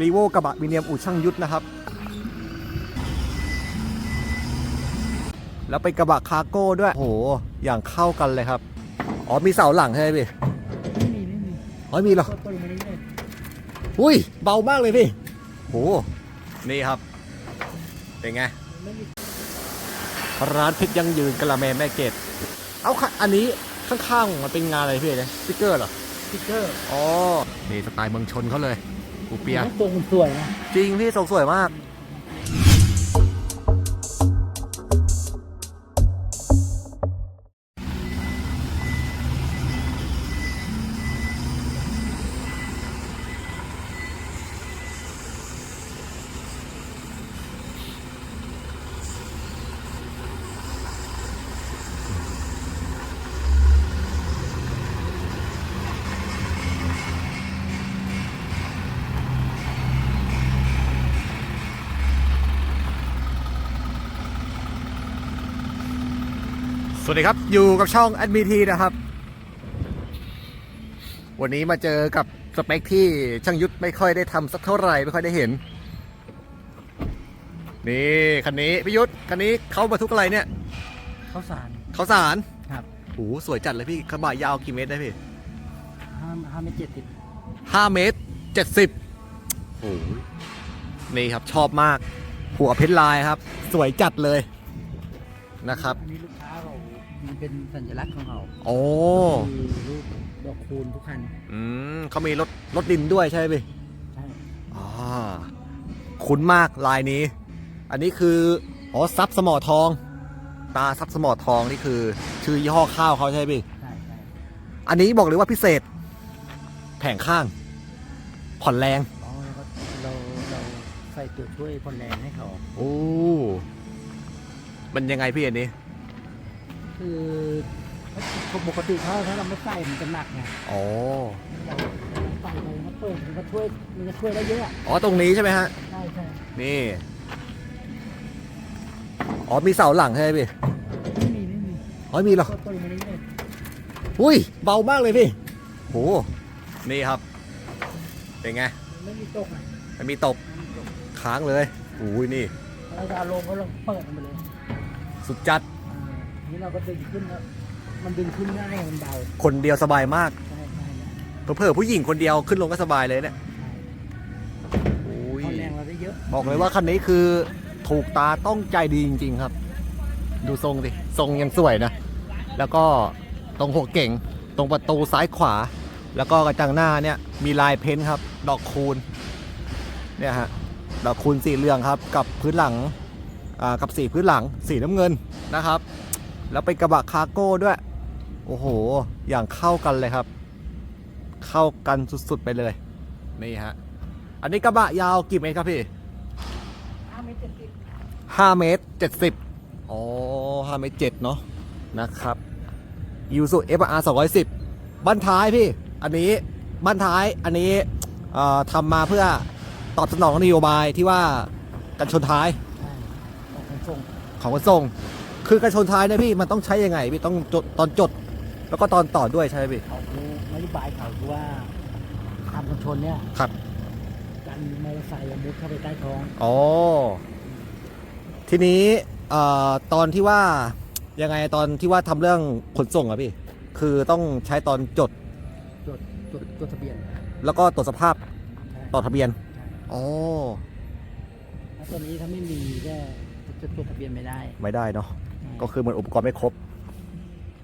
รีโวกระบะมิเนียมอู่ช่างยุทธนะครับ แล้วเป็นกระบะคาร์โก้ด้วยโอ้โหอย่างเข้ากันเลยครับ อ๋อมีเสาหลังใช่ไหมพี่ไม่มีไม่มีอ๋อมีเหรอก็เปิดมาเรื่อยอุ้ยเบามากเลยพี่โหนี่ครับ เป็นไง ๆไม่มีร้านเพชรยังยืนกะละแมแม่เกดเอาค่ะอันนี้ข้างๆมันเป็นงานอะไรพี่เนี่ยสติ๊กเกอร์เหรอ สติ๊กเกอร์ อ๋อ นี่สไตล์เมืองชนเขาเลย ปูเปียทรงสวยนะจริงพี่ทรงสวยมาก วัสดีครับ อยู่กับช่อง a d m t นะครับ วันนี้มาเจอกับสเปคที่ช่างยุทธไม่ค่อยได้ทำสักเท่าไหร่ไม่ค่อยได้เห็น นี่คันนี้พี่ยุทธคันนี้เขาบรรทุกอะไรเนี่ยข้าวสารเขาวสารครับโอ้โหสวยจัดเลยพี่กระบะยาวกี่เมตรได้พี่ห้าห้าไม่เจ็ดสิบห้าเมตรเจ็ดสิบโอ้ยนี่ครับชอบมาก หัวเพชรลายครับ สวยจัดเลยนะครับอันนี้ลูกค้า เรามันเป็นสัญลักษณ์ของเราโอ้คือรูปดอกคูณทุกคันอืมเขามีรถรถดินด้วยใช่ไหมพี่ใช่อ๋อคุ้นมากลายนี้ อันนี้คืออ๋อซับสมอทอง ตาซับสมอทองนี่คือ ชื่อยี่ห้อข้าวเขาใช่ไหมพี่ ใช่ใช่อันนี้บอกเลยว่าพิเศษ แผงข้าง ผ่อนแรง อ๋อแล้วก็เราเราใส่ตัวช่วยพลแรงให้เขาโอ้ มันยังไงพี่อันนี้ คือปกติเขาถ้าเราไม่ใส่มันจะหนักไงอ๋อเราใส่ไปมันเปิดมันก็ช่วยมันจะช่วยได้เยอะอ๋อตรงนี้ใช่ไหมฮะใช่ใช่นี่อ๋อมีเสาหลังใช่ไหมพี่ไม่มีไม่มีอ๋อมีเหรอก็เปิดมาเรื่อยอุ้ยเบามากเลยพี่โหนี่ครับเป็นไงๆไม่มีตกนะมันมีตกไม่มีตกค้างเลยอุ้ยนี่เราจะเอาลงก็ลงเปิดมันไปเลยสุดจัดอ่า นี่เราก็ดึงขึ้นแล้วมันดึงขึ้นง่ายมันเบาคนเดียวสบายมากใช่ใช่ใช่เผื่อๆผู้หญิงคนเดียวขึ้นลงก็สบายเลยเนี่ยอุ้ยพอแรงเราได้เยอะบอกเลยว่าคันนี้คือถูกตาต้องใจดีจริง ๆ ครับ ดูทรงดิทรงยังสวยนะ แล้วก็ตรงหัวเก่ง ตรงประตูซ้ายขวา แล้วก็กระจังหน้าเนี่ยมีลายเพ้นท์ครับ ดอกคูณเนี่ยฮะดอกคูณสีเหลืองครับ กับพื้นหลังอ่ากับสีพื้นหลังสีน้ำเงินนะครับ แล้วเป็นกระบะคาร์โก้ด้วย โอ้โห อย่างเข้ากันเลยครับ เข้ากันสุดๆไปเลย นี่ฮะ อันนี้กระบะยาวกี่เมตรครับพี่ห้าเมตรเจ็ดสิบห้าเมตรเจ็ดสิบอ๋อห้าเมตรเจ็ดเนาะ นะครับยูสุเอฟอาร์สองร้อยสิบบ้านท้ายพี่ อันนี้บ้านท้าย อันนี้เอ่อทำมาเพื่อตอบสนองนโยบายที่ว่ากันชนท้ายใช่ออกขนส่งของขนส่ง คือกันชนท้ายเนี่ยพี่มันต้องใช้ยังไงพี่ต้องจดตอนจด แล้วก็ตอนต่อด้วยใช่ไหมพี่เขาคือนโยบายเขาคือว่าทำกันชนเนี่ยครับกันมอเตอร์ไซค์มุดเข้าไปใต้ท้องอ๋อทีนี้เอ่อตอนที่ว่ายังไงตอนที่ว่าทำเรื่องขนส่งอะพี่ คือต้องใช้ตอนจดจดจดจดทะเบียนแล้วก็ตรวจสภาพใช่ต่อทะเบียนใช่อ๋อแล้วตัวนี้ถ้าไม่มีก็จะจดทะเบียนไม่ได้ ไม่ได้เนาะใช่ ก็คือเหมือนอุปกรณ์ไม่ครบ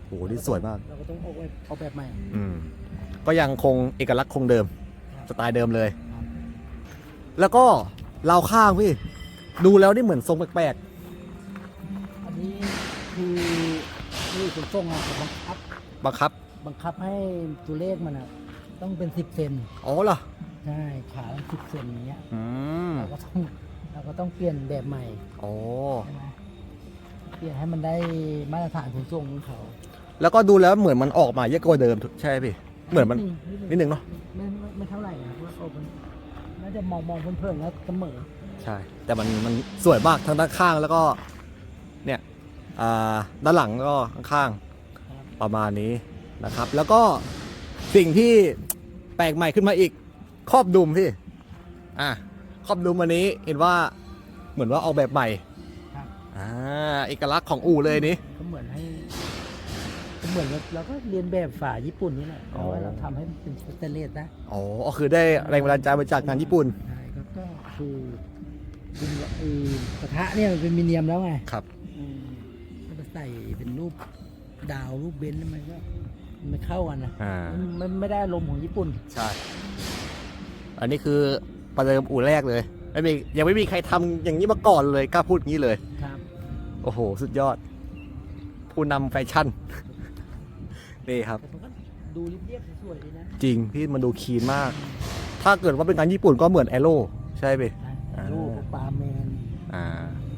โหนี่สวยมาก เราก็ต้องออกแบบออกแบบใหม่ อืมก็ยังคงเอกลักษณ์คงเดิม สไตล์เดิมเลยครับแล้วก็ราวข้างพี่ ดูแล้วนี่เหมือนทรงแปลกอันนี้คือคือขนส่งอะเขาบังคับ ๆบังคับ บังคับให้ตัวเลขมันอะต้องเป็นสิบเซนอ๋อเหรอใช่ขาสิบเซนอย่างเงี้ยอืมเราก็ต้องเราก็ต้องเปลี่ยนแบบใหม่อ๋อ ใช่ไหม เปลี่ยนให้มันได้มาตรฐานขนส่งของเขาแล้วก็ดูแล้วเหมือนมันออกมาเยอะกว่าเดิมใช่ไหมพี่ เหมือนมัน นิดนึงเนอะไม่ไม่ไม่เท่าไหร่นะเพราะว่าโอ้มันน่าจะมองมองเพลินๆแล้วเสมอใช่ แต่มันมันสวยมากทั้งด้านข้างแล้วก็ เนี่ยอ่าด้านหลังก็ข้างๆประมาณนี้นะครับ แล้วก็สิ่งที่แปลกใหม่ขึ้นมาอีก ครอบดุมพี่ อะครอบดุมวันนี้เห็นว่าเหมือนว่าออกแบบใหม่ครับ อ่าเอกลักษณ์ของอู่เลยนี่ ก็เหมือนให้ก็เหมือนเราเราก็เรียนแบบฝาญี่ปุ่นนี่แหละอ๋อแต่ว่าเราทำให้มันเป็นสแตนเลสนะอ๋อก็คือได้แรงบันดาลใจมาจากงานญี่ปุ่น ใช่ก็ก็คือเป็นไอ้กระทะเนี่ยมันเป็นมิเนียมแล้วไงครับ อืมก็ไปใส่เป็นรูปดาวรูปเบนซ์มันก็มันไม่เข้ากันนะอ่า มันมันไม่ได้อารมณ์ของญี่ปุ่น ใช่ อันนี้คือประเดิมอู่แรกเลย ไม่มียังไม่มีใครทำอย่างนี้มาก่อนเลยกล้าพูดงี้เลย ครับโอ้โห สุดยอด ผู้นำแฟชั่น นี่ครับ แต่มันก็ดูเรียบๆสวยๆดีนะจริงพี่มันดูคีนมาก ถ้าเกิดว่าเป็นงานญี่ปุ่นก็เหมือนแอโร่ใช่ไหมใช่อ่ารูปปลาแมนอ่า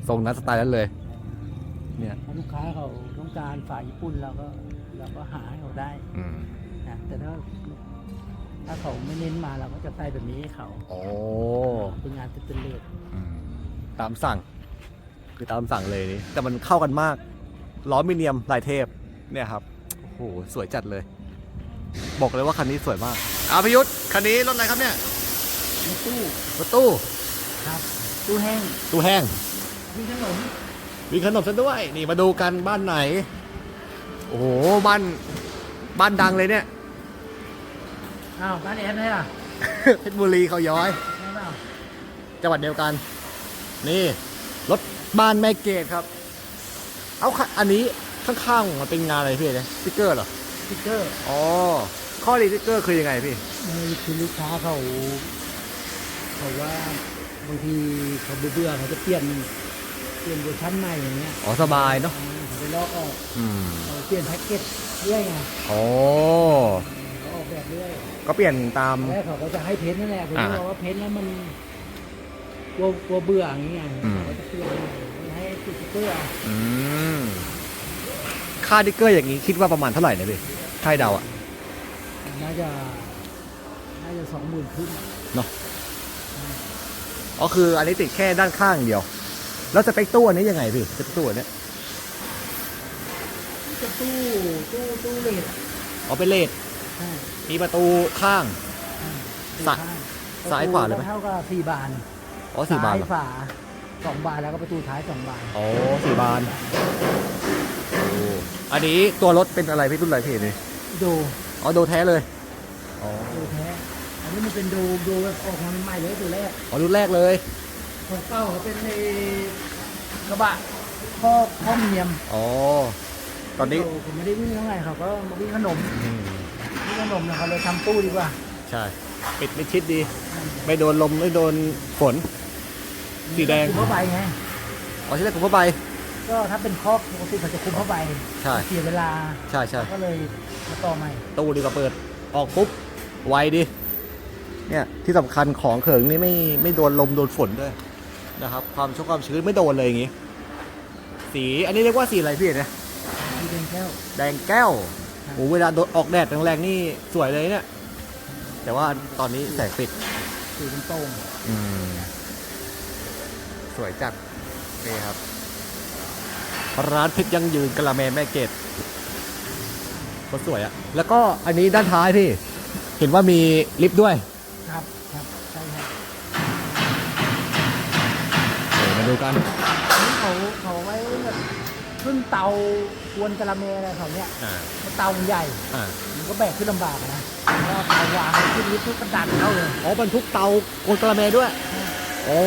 ทรงนั้นสไตล์นั้นเลย เนี่ยถ้าลูกค้าเขาต้องการฝาญี่ปุ่นเราก็เราก็หาให้เขาได้อืมนะแต่ถ้าถ้าเขาไม่เน้นมาเราก็จะใส่แบบนี้ให้เขา โอ้เป็นงานสแตนเลสอืมตามสั่ง คือตามสั่งเลยนี่แต่มันเข้ากันมาก ล้อมิเนียมลายเทพเนี่ยครับโอ้โหสวยจัดเลย บอกเลยว่าคันนี้สวยมากอาพยุทธคันนี้รถอะไรครับเนี่ยในตู้รถตู้ครับตู้แห้งตู้แห้งมีขนมมีขนมซะด้วย นี่มาดูกันบ้านไหน โอ้โหบ้านบ้านดังเลยเนี่ยอ้าวบ้านแอนเลยอะเพชรบุรีเขาย้อยใช่เปล่าจังหวัดเดียวกัน นี่ รถ บ้านแม่เกดครับ เอาค่ะอันนี้ข้างๆมันเป็นงานอะไรพี่เนี่ยสติ๊กเกอร์เหรอ สติ๊กเกอร์อ๋อ ข้อดีสติ๊กเกอร์คือยังไงพี่ ในคือลูกค้าเขาเขาว่าบางทีเขาเบื่อๆเขาจะเปลี่ยนเปลี่ยนเวอร์ชันใหม่อย่างเงี้ยอ๋อสบายเนาะอ่าเขาไปลอกออกอืมเขาเปลี่ยนแพ็กเกจเรื่อยไงอ๋อ เขาออกแบบเรื่อยก็เปลี่ยนตามแรกเขาก็จะให้เพ้นท์นั่นแหละผมอ่า บอกว่าเพ้นท์แล้วมัน กลัวกลัวเบื่ออย่างเงี้ยอืม เขาก็จะเปลี่ยนให้ให้ติดสติ๊กเกอร์เอาอืมค่าสติ๊กเกอร์อย่างนี้คิดว่าประมาณเท่าไหร่เนี่ยพี่ใช่เดาอะ น่าจะน่าจะสองหมื่นขึ้นอ๋อคืออันนี้ติดแค่ด้านข้างอย่างเดียว แล้วสเปคตู้อันนี้ยังไงพี่สเปคตู้อันเนี้ยจะตู้ตู้ตู้เลดอ๋อเป็นเลดใช่มีประตูข้าง ใช่ซ้ายซ้ายขวาเลยไหม เท่ากับสี่บาน อ๋อสี่บานซ้เหรยอฝาสองบานแล้วก็ประตูท้ายสองบานอ๋อสี่บานโอ้อันนี้ตัวรถเป็นอะไรพี่รุ่นอะไรพี่นี่ดูอ๋อโดแท้เลยอ๋อดูแท้อันนี้มันเป็นดูดูแบบออกมาใหม่เลยตัวแรกอ๋อรุ่นแรกเลยของเก้าเขาเป็นในกระบะพ่อพ่อเมียมอ๋อตอนนี้ผมไม่ได้วิ่งเท่าไหร่เขาก็มาวิ่งขนมอืมวิ่งขนมนะเขาเลยทำตู้ดีกว่าใช่ปิดไม่ชิดดี ไม่โดนลมไม่โดนฝน สีแดง คุมผ้าใบไง อ๋อที่แรกผมก็ไป ก็ถ้าเป็นคอกปกติเขาจะคุมผ้าใบใช่ เสียเวลา ใช่ใช่ก็เลยมาต่อใหม่ ตู้ดีกว่าเปิด ออกปุ๊บ ไวดิ เนี่ยที่สำคัญของเขิงนี่ไม่ไม่โดนลมโดนฝนด้วยนะครับ ความชุ่มความชื้นไม่โดนเลยอย่างงี้ สีอันนี้เรียกว่าสีอะไรพี่เนี่ย ที่เป็นแก้ว แดงแก้วครับ โอ้เวลาโดนออกแดดแรงๆนี่สวยเลยเนี่ย แต่ว่าตอนนี้แสงปิด สีเป็นโต้งอืมส วยจัดนี่ครับ ร้านเพชรยังยืนกะละแมแม่เกดก็สวยอะแล้วก็อันนี้ด้านท้ายพี่ เห็นว่ามีลิฟต์ด้วยครับครับใช่ครับเดี๋ยวมาดูกันอันนี้เขาเขาไว้แบบขึ้นเตากวนกะละเมอะไรเขาเนี้ยอ่าเพราะเตามันใหญ่ อ่ามันก็แบกขึ้นลำบากนะแล้วเอาเตาวางขึ้นลิฟต์ทุกกระดันเข้าเลยอ๋อบรรทุกเตาโกนกะละแมด้วย โอ้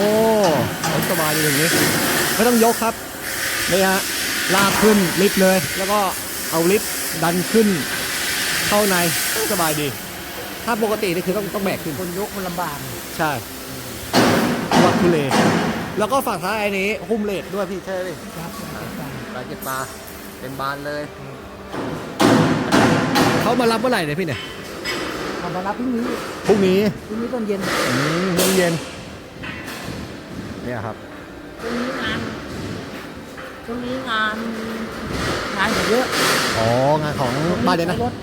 สบายดีอย่างนี้ ไม่ต้องยกครับนี่ฮะลากขึ้นลิฟต์เลย แล้วก็เอาลิฟต์ดันขึ้น เข้าในสบายดี ถ้าปกตินี่คือต้องต้องแบกขึ้นคนยกมันลำบากใช่วัดทุเลแล้วก็ฝั่งซ้ายอันนี้หุ้มเลดด้วยพี่ใช่ไหมครับจัดการลายเก็บปลาเป็นบานเลยเขามารับเมื่อไหร่เนี่ยพี่เนี่ยเอามารับพรุ่งนี้พรุ่งนี้พรุ่งนี้ตอนเย็นอืมเย็นเย็น เนี่ยครับพรุ่งนี้งานพรุ่งนี้งานงานเยอะอ๋องานของบ้านเนี่ยนะรถ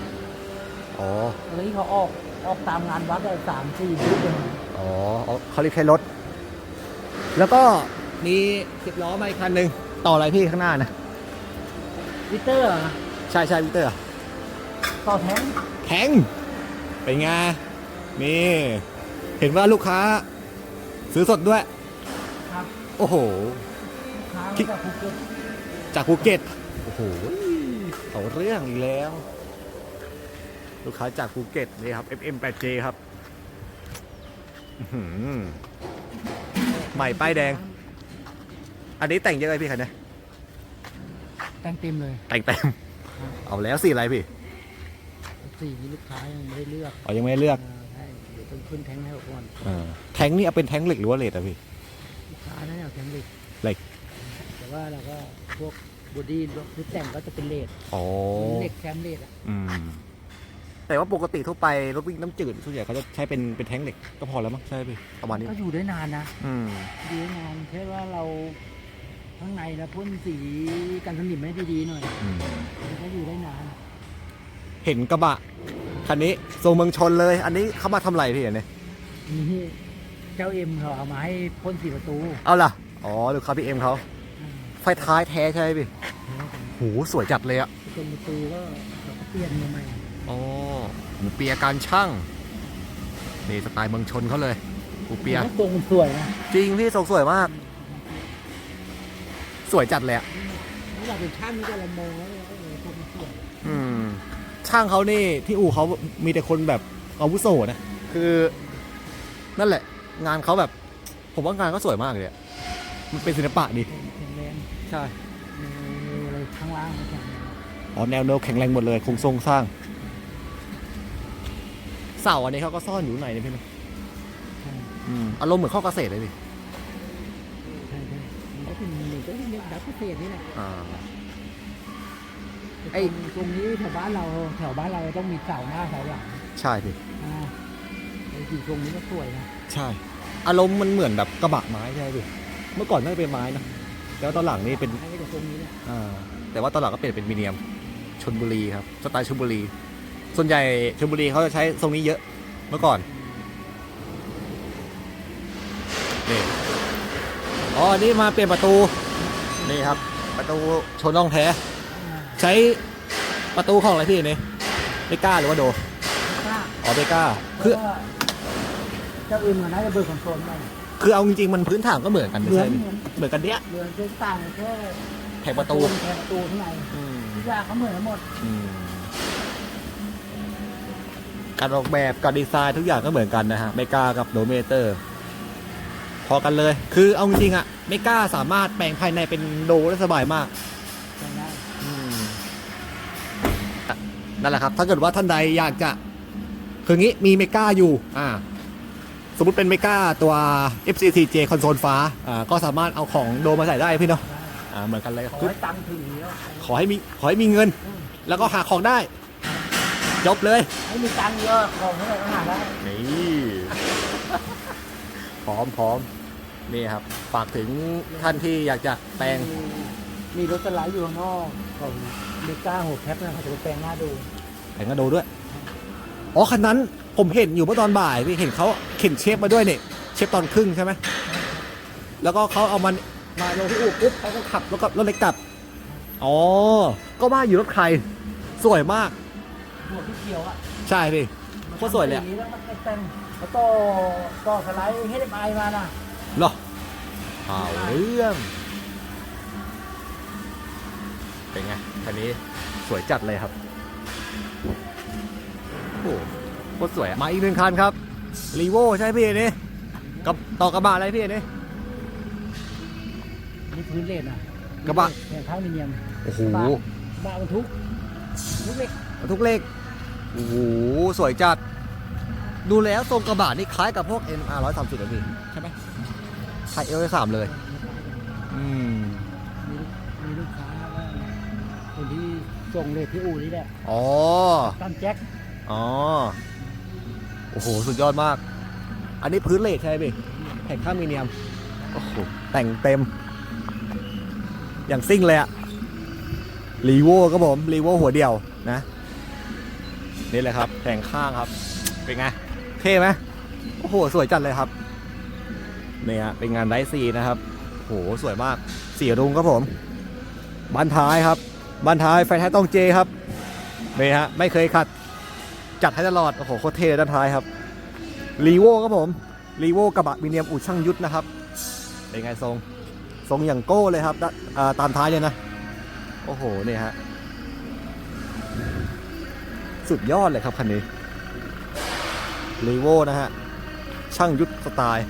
อ๋อตอนนี้เขาออกออกตามงานวัดได้สามสี่ชุดเลยอ๋อเอาเขาเรียกใช้รถ แล้วก็มีสิบล้อมาอีกคันหนึ่งต่ออะไรพี่ข้างหน้านะวิเตอร์เหรอใช่ใช่วิกเตอร์ต่อแท้งแข็งเป็นไงนี่เห็นว่าลูกค้า ซื้อสดด้วยครับ โอ้โหลูกค้าคิดจากภูเก็ตจากภูเก็ต โอ้โหเอาเรื่องอีกแล้ว ลูกค้าจากภูเก็ตนี่ครับ FM 8J ครับอื้อหือใหม่ป้ายแดง อันนี้แต่งเยอะเลยพี่คันเนี้ยแต่งเต็มเลยแต่งเต็ม เอาแล้วสีอะไรพี่สีนี้ลูกค้ายังไม่ได้เลือกอ๋อยังไม่เลือกอ่าใช่เดี๋ยวต้องขึ้นแทงให้ก่อน เออแทงนี่เอาเป็นแทงเหล็กหรือว่าเลดอะพี่ ลูกค้านั่นเอาแทงเหล็ก เหล็ก แต่ ว่าเราก็พวกบอดี้ชุดแต่งก็จะเป็นเลดอ๋อเหล็กแคมเลดอะอืม แต่ว่าปกติทั่วไปรถวิ่งน้ำจืดส่วนใหญ่เขาจะใช้เป็นเป็นแทงเหล็กก็พอแล้วมั้งใช่ไหมพี่ประมาณนี้ ก็อยู่ได้นานนะอืม อยู่ได้นานแค่ว่าเราข้างในนะพ่นสีกันสนิมให้ดีๆหน่อยอืม มันก็อยู่ได้นานเห็นกระบะคันนี้ทรงเมืองชนเลย อันนี้เขามาทำไรพี่เนี่ยนี่เจ้าเอ็มเขาเอามาให้พ่นสีประตู เอาล่ะ อ๋อลูกค้าพี่เอ็มเขาอ่า ไฟท้ายแท้ใช่ไหมพี่โหสวยจัดเลยอะตรงประตูก็เราก็เปลี่ยนมาใหม่อ๋อหูเปียการช่างนี่สไตล์เมืองชนเขาเลยหูเปียแล้วตรงมันสวยนะจริงพี่ทรงสวยมาก สวยจัดเลยอะถ้าเราเป็นช่างนี่ก็เรามองแล้วเราก็เออตรงมันสวยอืม ช่างเขานี่ที่อู่เขามีแต่คนแบบอาวุโสนะ คือ นั่นแหละ งานเขาแบบ ผมว่างานเขาสวยมากเลยอะมันเป็นศิลปะดีแข็งแรง ใช่มีอะไรข้างล่างก็แข็งแรงอ๋อแนวโน้มแข็งแรงหมดเลยโครงทรงสร้าง เสาอันนี้เขาก็ซ่อนอยู่ไหนนี่พี่นะใช่อืมอารมณ์เหมือนข้อเกษตรเลยดิใช่ใช่มันก็เป็นมันก็เป็นดับเศษนี่แหละอ่า ไอ้ ตรงนี้แถวบ้านเราแถวบ้านเราต้องมีเสาหน้าเสาหลังใช่พี่อ่าไอ้สีตรงนี้ก็สวยนะใช่ อารมณ์มันเหมือนแบบกระบะไม้ใช่ไหมพี่เมื่อก่อนน่าจะเป็นไม้นะ แล้วตอนหลังนี่เป็นไอ้ตรงนี้แหละอ่าแต่ว่าตอนหลังก็เปลี่ยนเป็นมีเนียมชนบุรีครับสไตล์ชนบุรี ส่วนใหญ่ชนบุรีเขาจะใช้ทรงนี้เยอะเมื่อก่อนนี่อ๋ออันนี่มาเปลี่ยนประตูนี่ครับ ประตูชนร่องแท้อ่าใช้ประตูของอะไรพี่นี่เบก้าหรือว่าโดถ้าอ๋อเบก้าคือเพราะว่าเจ้าอื่นมันน่าจะเบิกคอนโซลไป คือเอาจริงๆมันพื้นฐานก็เหมือนกันไม่เหมือใช่นพี่เหมือน เหมือนกันเนี้ยเหมือนเป็นต่างแค่แผงประตูแค่ประตูข้างในอืมทุกอย่างเขาเหมือนกันหมดอืมการออกแบบการดีไซน์ทุกอย่างก็เหมือนกันนะฮะเมกากับโดเมเตอร์ พอกันเลย คือเอาจริงๆอะเมกาสามารถแปลงภายในเป็นโดได้สบายมาก จำได้อะนั่นแหละครับ ถ้าเกิดว่าท่านใดอยากจะ คืองี้มีเมกาอยู่ อ่าส มมติเป็นเมกาตัว FCCJ คอนโซลฟ้าอ่าก็สามารถเอาของโดมาใส่ได้พี่เนาะอ่าเหมือนกันเลยขอคือให้ตังค์ถึงแล้วขอให้มีขอให้มีเงิน แล้วก็หาของได้ จบเลย ให้มีตังค์เยอะของให้เราหาได้นี่พร้อมพร้อมนี่ครับ ฝากถึงท่านที่อยากจะแปลงมีมีรถสไลด์อยู่ข้างนอกของเมกาหัวแคปนะเขาจะไปแปลงหน้าดูแผงกระโดด้วย อ๋อคันนั้นผมเห็นอยู่เมื่อตอนบ่ายพี่เห็นเขาเข็นเชฟมาด้วยเนี่ยเชฟตอนครึ่งใช่ไหมแล้วก็เขาเอามันมาลงที่อู่ปุ๊บเขาก็ขับแล้วก็รถเล็กกลับอ๋อก็ว่าอยู่รถใครสวยมากหัวที่เขียวอะใช่พี่โคตรสวยเลยอะมันแล้วมันก็แต่งแล้วก็ก็สไลด์ให้ได้ไอมาน่ะเหรอเอาเรื่องเป็นไงคันนี้สวยจัดเลยครับ โอ้โหโคตรสวยอะมาอีกหนึ่งคันครับรีโวใช่พี่นี่กับต่อกระบะอะไรพี่นี่ นี่พื้นเลนอะกระบะแข่งข้างมิเนียมโอ้โหกระบะบรรทุกทุกเล็กทุกเลขโอ้โหสวยจัด ดูแล้วทรงกระบะนี่คล้ายกับพวก NR 130เลยพี่ใช่ไหมคล้าย L 3เลย อืมมีลูกมีลูกค้าว่าคนที่ส่งเลทที่อู่นี่แหละอ๋อ ตั้มแจ็ค อ๋อ โอ้โห สุดยอดมาก อันนี้พื้นเลทใช่ไหมพี่แผ่นข้างมีเนียม โอ้โห แต่งเต็ม อย่างซิ่งเลยอะรีโวครับผมรีโวหัวเดียวนะ นี่แหละครับแผงข้างครับ เป็นไง เท่ไหมโอ้โห สวยจัดเลยครับนี่ฮะเป็นงานไดซีนะครับโอ้โหสวยมากสีรุ้งครับผมบานท้ายครับบานท้ายไฟท้ายต้องเจครับนี่ฮะไม่เคยขัด จัดให้ตลอด โอ้โหโคตรเท่เลด้านท้ายครับรีโวครับผมรีโวกระบะมีเนียมอู่ช่างยุทธนะครับ เป็นไงทรง ทรงอย่างโก้เลยครับตามท้ายเลยนะ โอ้โหเนี่ยฮะ สุดยอดเลยครับคันนี้รีโวนะฮะ ช่างยุทธสไตล์